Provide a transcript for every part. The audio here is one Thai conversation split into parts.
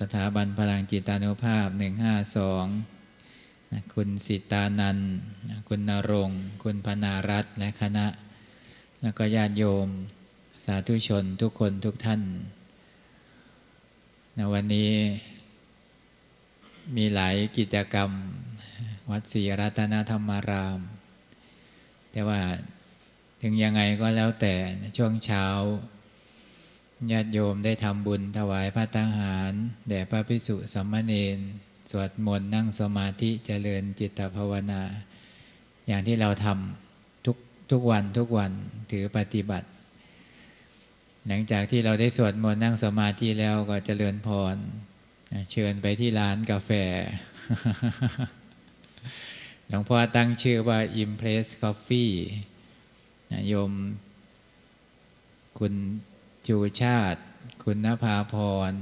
สถาบันพลังจิตานุภาพ 152นะคุณสิตานัน คุณนรงค์คุณพนารัตและคณะ แล้วก็ญาติโยม สาธุชนทุกคนทุกท่านนะวันนี้มีหลายกิจกรรม วัดศรีรัตนธรรมาราม แต่ว่าถึงยังไงก็แล้วแต่ช่วงเช้า ญาติโยมได้ทำบุญถวายพระตังหาร แด่พระพิสุสัมมาเนนสวดมนต์นั่งสมาธิเจริญจิตภาวนา อย่างที่เราทำทุกทุกวันทุกวันถือปฏิบัติ หลังจากที่เราได้สวดมนต์นั่งสมาธิแล้วก็เจริญพรเชิญไปที่ร้านกาแฟ หลวงพ่อตั้งชื่อว่า Impress Coffee โยมคุณ จูชาติ คุณนภาพร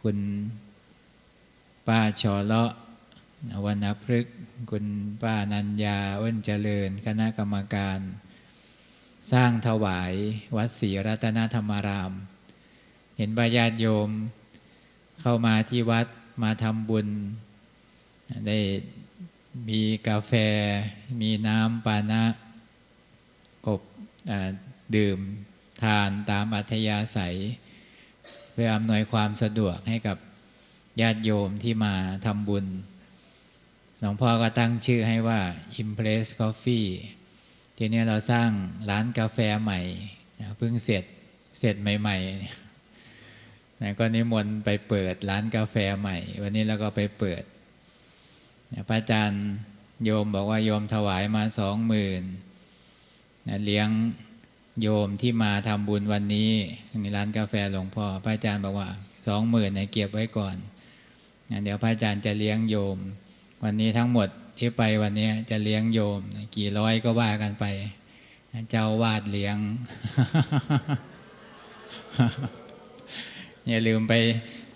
คุณป้าชอเลาะวรรณพฤกษ์คุณป้านัญญาเอ้นเจริญ คณะกรรมการ สร้างถวายวัดศรีรัตนธรรมาราม เห็นบญาติโยม เข้ามาที่วัดมาทำบุญ ได้มีกาแฟ มีน้ำปานะกบดื่ม ทานตามอัธยาศัย เพื่ออำนวยความสะดวกให้กับญาติโยมที่มาทำบุญ หลวงพ่อก็ตั้งชื่อให้ว่า Impress Coffee ทีนี้เราสร้างร้านกาแฟใหม่เพิ่งเสร็จเสร็จใหม่ๆนะก็นิมนต์ไปเปิดร้านกาแฟใหม่ วันนี้เราก็ไปเปิดพระอาจารย์โยมบอกว่าโยมถวายมาสองหมื่นเลี้ยง โยมที่มาทำบุญวันนี้ในร้านกาแฟหลวงพ่อพระอาจารย์บอกว่าสองหมื่นเนี่ยเก็บไว้ก่อนเดี๋ยวพระอาจารย์จะเลี้ยงโยม วันนี้ทั้งหมดที่ไปวันนี้จะเลี้ยงโยม กี่ร้อยก็ว่ากันไป เจ้าวาดเลี้ยง อย่าลืมไป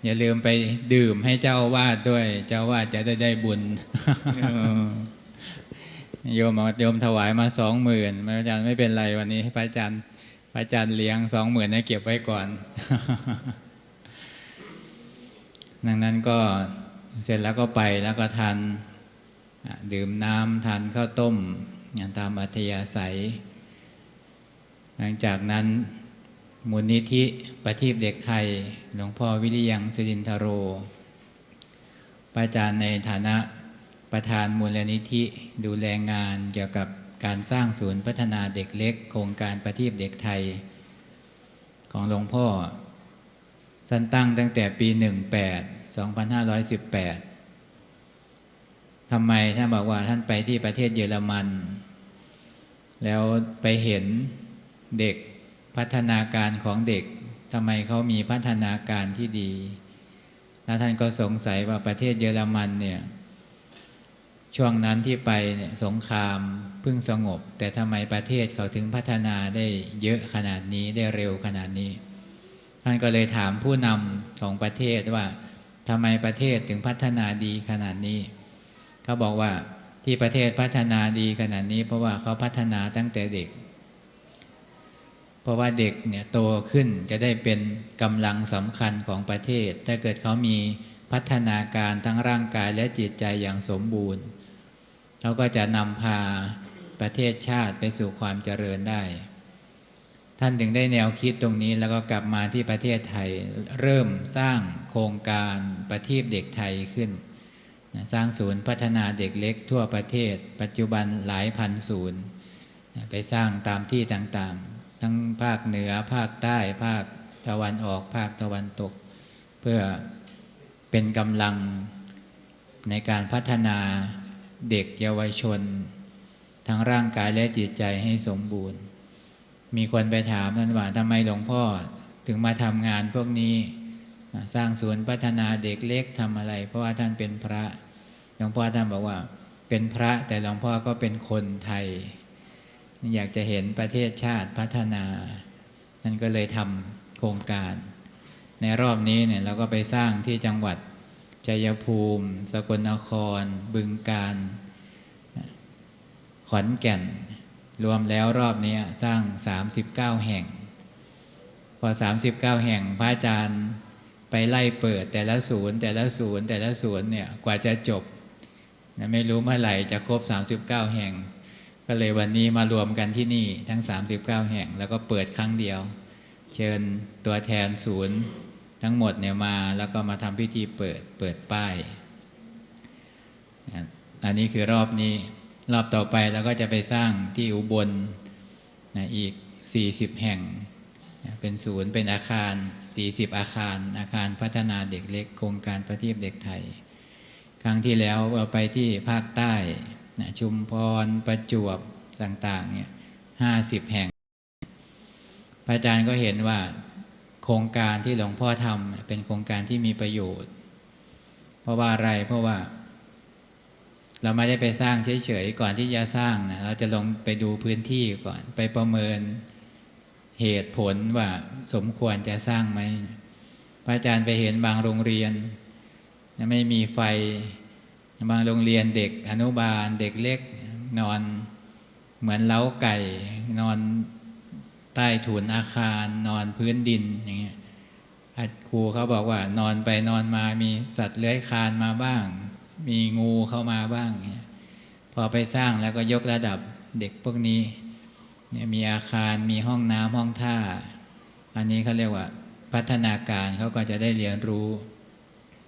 อย่าลืมไปดื่มให้เจ้าวาดด้วย เจ้าวาดจะได้ได้บุญ โยมโยมถวายมาสองหมื่นพระอาจารย์ไม่เป็นไรวันนี้พระอาจารย์พระอาจารย์เลี้ยงสองหมื่นให้เก็บไว้ก่อน ดังนั้นก็เสร็จแล้วก็ไปแล้วก็ทานดื่มน้ำทานข้าวต้มตามอัธยาศัย หลังจากนั้นมูลนิธิประทีปเด็กไทย หลวงพ่อวิริยังสุรินทโรพระอาจารย์ในฐานะ ประธานมูลนิธิดูแลงานเกี่ยวกับการสร้างศูนย์พัฒนาเด็กเล็ก โครงการประทีปเด็กไทย ของหลวงพ่อสั้นตั้งตั้งแต่ปี 18 2518ทำไมท่านบอกว่าท่านไปที่ประเทศเยอรมัน แล้วไปเห็นเด็กพัฒนาการของเด็กทำไมเขามีพัฒนาการที่ดี แล้วท่านก็สงสัยว่าประเทศเยอรมันเนี่ย ช่วงนั้นที่ไปเนี่ยสงครามเพิ่งสงบ แต่ทำไมประเทศเขาถึงพัฒนาได้เยอะขนาดนี้ได้เร็วขนาดนี้ ท่านก็เลยถามผู้นำของประเทศว่าทำไมประเทศถึงพัฒนาดีขนาดนี้ เขาบอกว่าที่ประเทศพัฒนาดีขนาดนี้ เพราะว่าเขาพัฒนาตั้งแต่เด็ก เพราะว่าเด็กเนี่ยโตขึ้นจะได้เป็นกำลังสำคัญของประเทศ ถ้าเกิดเขามีพัฒนาการทั้งร่างกายและจิตใจอย่างสมบูรณ์ เขาก็จะนำพาประเทศชาติไปสู่ความเจริญได้ ท่านถึงได้แนวคิดตรงนี้แล้วก็กลับมาที่ประเทศไทยเริ่มสร้างโครงการประทีปเด็กไทยขึ้น สร้างศูนย์พัฒนาเด็กเล็กทั่วประเทศ ปัจจุบันหลายพันศูนย์ ไปสร้างตามที่ต่างๆ ทั้งภาคเหนือภาคใต้ภาคตะวันออกภาคตะวันตก เพื่อเป็นกำลังในการพัฒนา เด็กเยาวชน ทั้งร่างกายและจิตใจให้สมบูรณ์ มีคนไปถามท่านว่าทำไมหลวงพ่อถึงมาทำงานพวกนี้สร้างศูนย์พัฒนาเด็กเล็กทำอะไร เพราะว่าท่านเป็นพระหลวงพ่อท่านบอกว่า เป็นพระแต่หลวงพ่อก็เป็นคนไทย อยากจะเห็นประเทศชาติพัฒนานั่นก็เลยทำโครงการ ในรอบนี้เนี่ยเราก็ไปสร้างที่จังหวัด ชัยภูมิ สกลนคร บึงการ ขอนแก่น รวมแล้วรอบนี้สร้าง 39 แห่ง พอ 39 แห่งพระอาจารย์ไปไล่เปิดแต่ละศูนย์ แต่ละศูนย์แต่ละศูนย์เนี่ยกว่าจะจบนะไม่รู้เมื่อไหร่จะครบ 39 แห่ง ก็เลยวันนี้มารวมกันที่นี่ทั้ง 39 แห่ง แล้วก็เปิดครั้งเดียว เชิญตัวแทนศูนย์ ทั้งหมดเนี่ยมาแล้วก็มาทำพิธีเปิดเปิดป้ายอันนี้คือรอบนี้รอบต่อไปเราก็จะไปสร้างที่อุบลนะอีก 40 แห่งนะเป็นศูนย์เป็นอาคาร 40 อาคาร อาคารพัฒนาเด็กเล็กโครงการประทีปเด็กไทย ครั้งที่แล้วเราไปที่ภาคใต้นะชุมพรประจวบต่างๆเนี่ยห้าสิบแห่ง พระอาจารย์ก็เห็นว่า โครงการที่หลวงพ่อทำเป็นโครงการที่มีประโยชน์ เพราะว่าอะไรเพราะว่า เราไม่ได้ไปสร้างเฉยๆก่อนที่จะสร้างนะเราจะลงไปดูพื้นที่ก่อนไปประเมินเหตุผลว่าสมควรจะสร้างไหมพระอาจารย์ไปเห็นบางโรงเรียน ไม่มีไฟ บางโรงเรียนเด็กอนุบาลเด็กเล็กนอนเหมือนเล้าไก่นอน ใต้ถุนอาคารนอนพื้นดินอย่างเงี้ยครูเขาบอกว่านอนไปนอนมามีสัตว์เลื้อยคลานมาบ้าง มีงูเข้ามาบ้างเงี้ยพอไปสร้างแล้วก็ยกระดับเด็กพวกนี้เนี่ยมีอาคารมีห้องน้ำห้องท่า อันนี้เขาเรียกว่าพัฒนาการเขาก็จะได้เรียนรู้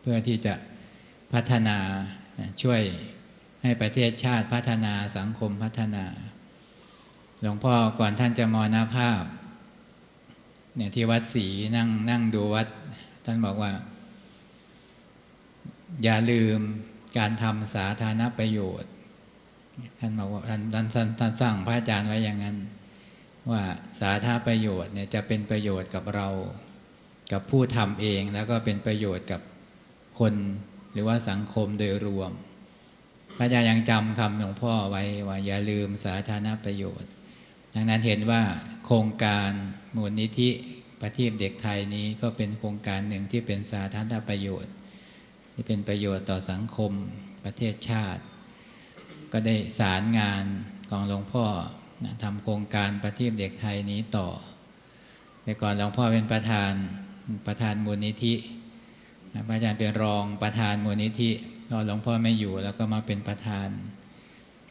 เพื่อที่จะพัฒนาช่วยให้ประเทศชาติพัฒนาสังคมพัฒนา หลวงพ่อก่อนท่านจะมรณภาพเนี่ยที่วัดศรีนั่งนั่งดูวัด ท่านบอกว่า อย่าลืมการทำสาธารณประโยชน์ ท่านบอกว่าท่านท่านท่านานสั่งพระอาจารย์ไว้อย่างนั้น ว่าสาธารณประโยชน์เนี่ยจะเป็นประโยชน์กับเรา กับผู้ทำเองแล้วก็เป็นประโยชน์กับคนหรือว่าสังคมโดยรวม พระอาจารย์ยังจำคำหลวงพ่อไว้ว่าอย่าลืมสาธารณประโยชน์ ดังนั้นเห็นว่าโครงการมูลนิธิประทีปเด็กไทยนี้ก็เป็นโครงการหนึ่งที่เป็นสาธารณประโยชน์ ที่เป็นประโยชน์ต่อสังคมประเทศชาติ ก็ได้สารงานของหลวงพ่อทำโครงการประทีปเด็กไทยนี้ต่อ แต่ก่อนหลวงพ่อเป็นประธานประธานมูลนิธิพระอาจารย์เป็นรองประธานมูลนิธิตอนหลวงพ่อไม่อยู่แล้วก็มาเป็นประธาน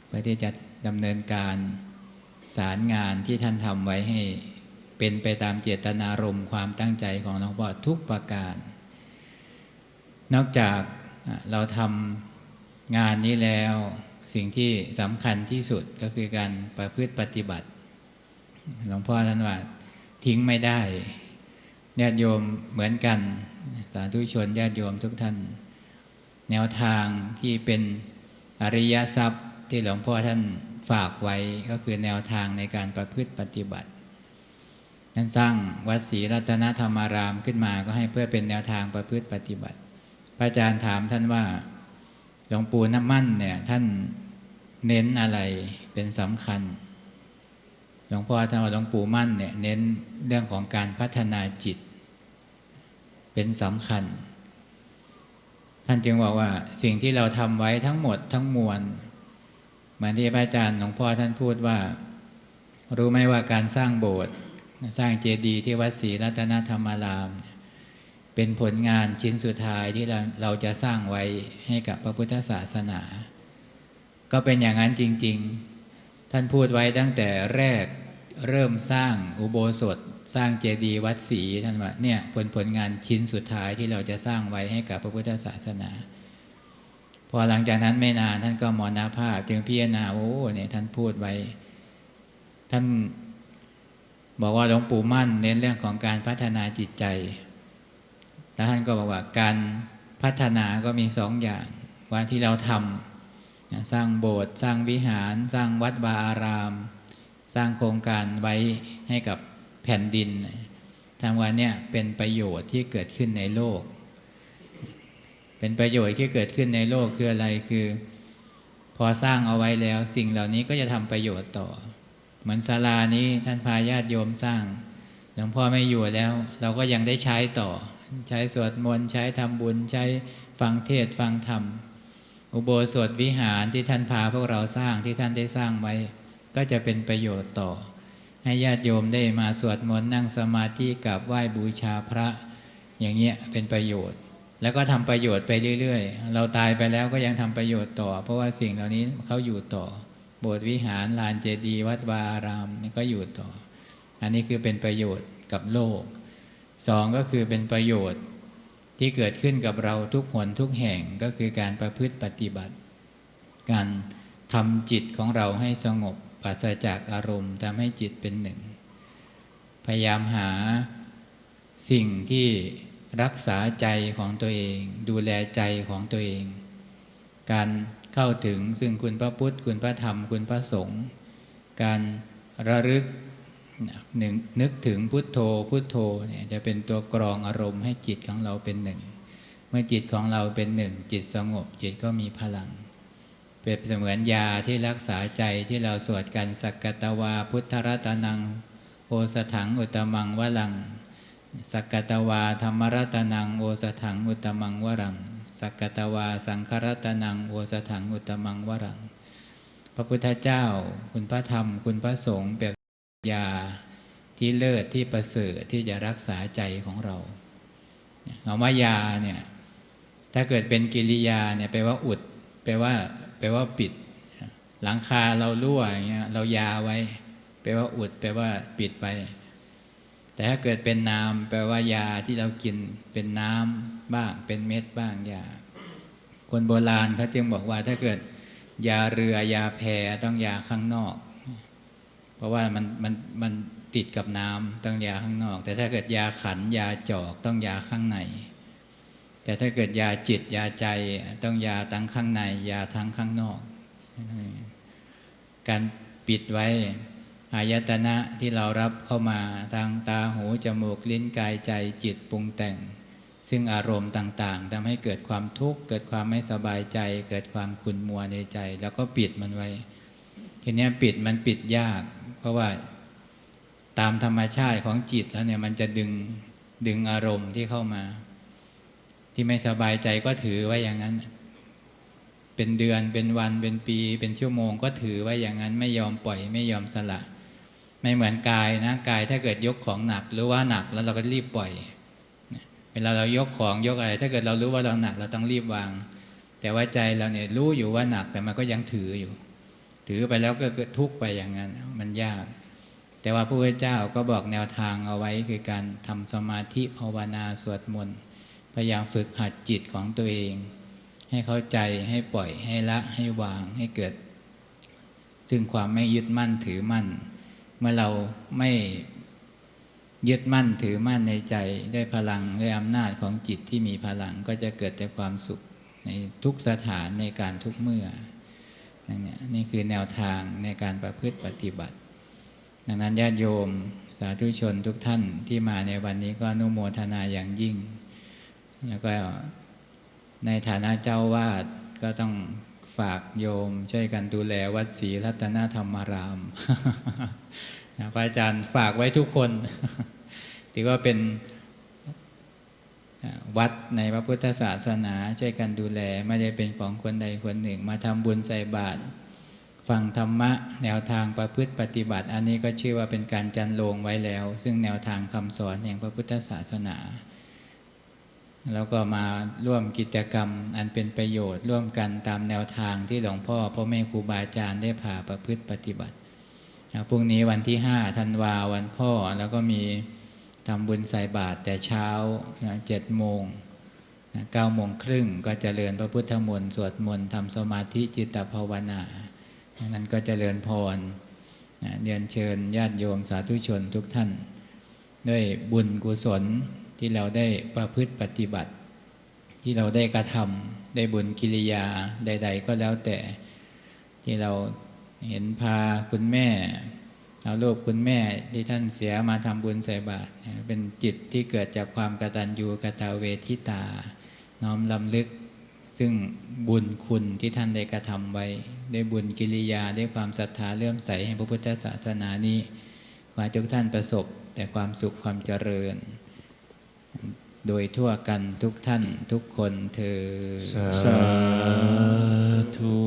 เพื่อที่จะดำเนินการ สารงานที่ท่านทำไว้ให้เป็นไปตามเจตนารมณ์ความตั้งใจของหลวงพ่อทุกประการ นอกจากเราทำงานนี้แล้วสิ่งที่สำคัญที่สุดก็คือการประพฤติปฏิบัติ หลวงพ่อท่านว่าทิ้งไม่ได้ญาติโยมเหมือนกัน สาธุชนญาติโยมทุกท่าน แนวทางที่เป็นอริยทรัพย์ที่หลวงพ่อท่าน ฝากไว้ก็คือแนวทางในการประพฤติปฏิบัติท่านสร้างวัดศรีรัตนธรรมารามขึ้นมาก็ให้เพื่อเป็นแนวทางประพฤติปฏิบัติ พระอาจารย์ถามท่านว่าหลวงปู่น้ำมั่นเนี่ยท่านเน้นอะไรเป็นสำคัญ หลวงพ่อท่านว่าหลวงปู่มั่นเนี่ยเน้นเรื่องของการพัฒนาจิต เป็นสำคัญ ท่านจึงบอกว่าสิ่งที่เราทำไว้ทั้งหมดทั้งมวล เหมือนที่พระอาจารย์หลวงพ่อท่านพูดว่า รู้ไหมว่าการสร้างโบสถ์สร้างเจดีย์ที่วัดศรีรัตนธรรมาราม เป็นผลงานชิ้นสุดท้ายที่เราเราจะสร้างไว้ให้กับพระพุทธศาสนา ก็เป็นอย่างนั้นจริง ๆ ท่านพูดไว้ตั้งแต่แรกเริ่มสร้างอุโบสถ สร้างเจดีย์วัดศรีท่านว่าเนี่ยผลผลงานชิ้นสุดท้ายที่เราจะสร้างไว้ให้กับพระพุทธศาสนา พอหลังจากนั้นไม่นานท่านก็มรณภาพจึงพิจารณาโอ้เนี่ยท่านพูดไว้ ท่านบอกว่าหลวงปู่มั่น เน้นเรื่องของการพัฒนาจิตใจ แล้วท่านก็บอกว่าการพัฒนาก็มีสองอย่างว่าที่เราทำสร้างโบสถ์สร้างวิหาร สร้างวัดวาอาราม สร้างโครงการไว้ให้กับแผ่นดินทางวันเนี่ยเป็นประโยชน์ที่เกิดขึ้นในโลก เป็นประโยชน์ที่เกิดขึ้นในโลกคืออะไรคือ พอสร้างเอาไว้แล้ว สิ่งเหล่านี้ก็จะทำประโยชน์ต่อ เหมือนศาลานี้ท่านพาญาติโยมสร้างหลวงพ่อไม่อยู่แล้ว เราก็ยังได้ใช้ต่อ ใช้สวดมนต์ใช้ทำบุญใช้ฟังเทศฟังธรรม อุโบสถวิหารที่ท่านพาพวกเราสร้างที่ท่านได้สร้างไว้ ก็จะเป็นประโยชน์ต่อ ให้ญาติโยมได้มาสวดมนต์นั่งสมาธิกับไหว้บูชาพระ อย่างเงี้ยเป็นประโยชน์ แล้วก็ทำประโยชน์ไปเรื่อยๆ เราตายไปแล้วก็ยังทำประโยชน์ต่อ เพราะว่าสิ่งเหล่านี้เขาอยู่ต่อ โบสถ์วิหารลานเจดีย์วัดวาอารามนี่ก็อยู่ต่อ อันนี้คือเป็นประโยชน์กับโลกสองก็คือเป็นประโยชน์ที่เกิดขึ้นกับเราทุกหนทุกแห่งก็คือการประพฤติปฏิบัติ การทำจิตของเราให้สงบปราศจากอารมณ์ทำให้จิตเป็นหนึ่ง พยายามหาสิ่งที่ รักษาใจของตัวเอง ดูแลใจของตัวเอง การเข้าถึงซึ่งคุณพระพุทธ คุณพระธรรม คุณพระสงฆ์การระลึกหนึ่งนึกถึงพุทโธพุทโธเนี่ยจะเป็นตัวกรองอารมณ์ให้จิตของเราเป็นหนึ่ง เมื่อจิตของเราเป็นหนึ่ง จิตสงบจิตก็มีพลัง เปรียบเสมือนยาที่รักษาใจที่เราสวดกันสักกตวาพุทธรัตนังโอสถังอุตมังวลัง สักกตวาธรรมรัตนังโอสถังอุตมังวรัง สักกตวาสังครัตนังโอสถังอุตมังวรัง พระพุทธเจ้า คุณพระธรรม คุณพระสงฆ์เปรียบยาที่เลิศที่ประเสริฐที่จะรักษาใจของเราคำว่ายาเนี่ยถ้าเกิดเป็นกิริยาเนี่ยแปลว่าอุดแปลว่าแปลว่าปิด หลังคาเรารั่วอย่างเงี้ยเรายาไว้ แปลว่าอุด แปลว่าปิดไป แต่ถ้าเกิดเป็นน้ำแปลว่ายาที่เรากินเป็นน้ำบ้าง เป็นเม็ดบ้างยา คนโบราณเขาจึงบอกว่าถ้าเกิดยาเรือยาแพต้องยาข้างนอก เพราะว่ามันมันมันติดกับน้ำต้องยาข้างนอก แต่ถ้าเกิดยาขันยาจอกต้องยาข้างใน แต่ถ้าเกิดยาจิตยาใจต้องยาทั้งข้างใน ยาทั้งข้างนอก การปิดไว้ อายตนะที่เรารับเข้ามาทางตาหูจมูกลิ้นกายใจจิตปรุงแต่ง ซึ่งอารมณ์ต่างๆทำให้เกิดความทุกข์ เกิดความไม่สบายใจ เกิดความขุ่นมัวในใจ แล้วก็ปิดมันไว้ ทีนี้ปิดมันปิดยาก เพราะว่าตามธรรมชาติของจิตแล้วเนี่ยมันจะดึงดึงอารมณ์ที่เข้ามา ที่ไม่สบายใจก็ถือไว้อย่างนั้น เป็นเดือนเป็นวันเป็นปี เป็นชั่วโมงก็ถือไว้อย่างนั้นไม่ยอมปล่อยไม่ยอมสละ ไม่เหมือนกายนะกายถ้าเกิดยกของหนัก หรือว่าหนักแล้วเราก็รีบปล่อย เวลาเรายกของยกอะไร ถ้าเกิดเรารู้ว่าเราหนักเราต้องรีบวาง แต่ว่าใจเราเนี่ยรู้อยู่ว่าหนักแต่มันก็ยังถืออยู่ ถือไปแล้วก็เกิดทุกข์ไปอย่างนั้นมันยาก แต่ว่าพระพุทธเจ้าก็บอกแนวทางเอาไว้คือการทำสมาธิภาวนาสวดมนต์พยายามฝึกหัดจิตของตัวเอง ให้เข้าใจให้ปล่อยให้ละให้วางให้เกิด ซึ่งความไม่ยึดมั่นถือมั่น มื่อเราไม่ยึดมั่นถือมั่นในใจด้วยพลังด้วยอำนาจของจิตที่มีพลังก็จะเกิดแต่ความสุขในทุกสถานในการทุกเมื่อนั่นเนี่ยนี่คือแนวทางในการประพฤติปฏิบัติ ดังนั้นญาติโยมสาธุชนทุกท่านที่มาในวันนี้ก็นุโมทนาอย่างยิ่ง แล้วก็ในฐานะเจ้าวาดก็ต้อง ฝากโยมช่วยกันดูแลวัดศรีรัตนธรรมารามนะพระอาจารย์ฝากไว้ทุกคน ถือว่าเป็นวัดในพระพุทธศาสนาช่วยกันดูแล ไม่ได้เป็นของคนใดคนหนึ่ง มาทำบุญใส่บาตรฟังธรรมะ แนวทางประพฤติปฏิบัติ อันนี้ก็ชื่อว่าเป็นการจันโลงไว้แล้ว ซึ่งแนวทางคำสอนแห่งพระพุทธศาสนา แล้วก็มาร่วมกิจกรรมอันเป็นประโยชน์ร่วมกันตามแนวทางที่หลวงพ่อพ่อแม่ครูบาอาจารย์ได้พาประพฤติปฏิบัติพรุ่งนี้วันที่ห้าธันวาวันพ่อแล้วก็มีทำบุญใส่บาตรแต่เช้าเจ็ดโมงเก้าโมงครึ่งก็จเจริญพระพุทธมนต์สวดมนต์ทำสมาธิจิตภาวนานั้นก็จเจริญพรเรียนเชิญญาติโยมสาธุชนทุกท่าน ด้วยบุญกุศล ที่เราได้ประพฤติปฏิบัติ ที่เราได้กระทำได้บุญกิริยาใด ๆ ก็แล้วแต่ที่เราเห็นพาคุณแม่เอารูปคุณแม่ที่ท่านเสียมาทำบุญใส่บาตรเป็นจิตที่เกิดจากความกตัญญูกตเวทิตา น้อมลำลึก ซึ่งบุญคุณที่ท่านได้กระทำไว้ ได้บุญกิริยาได้ความศรัทธาเลื่อมใสแห่งพระพุทธศาสนานี้ขอให้ทุกท่านประสบแต่ความสุขความเจริญ โดยทั่วกันทุกท่านทุกคนเธอสาธุ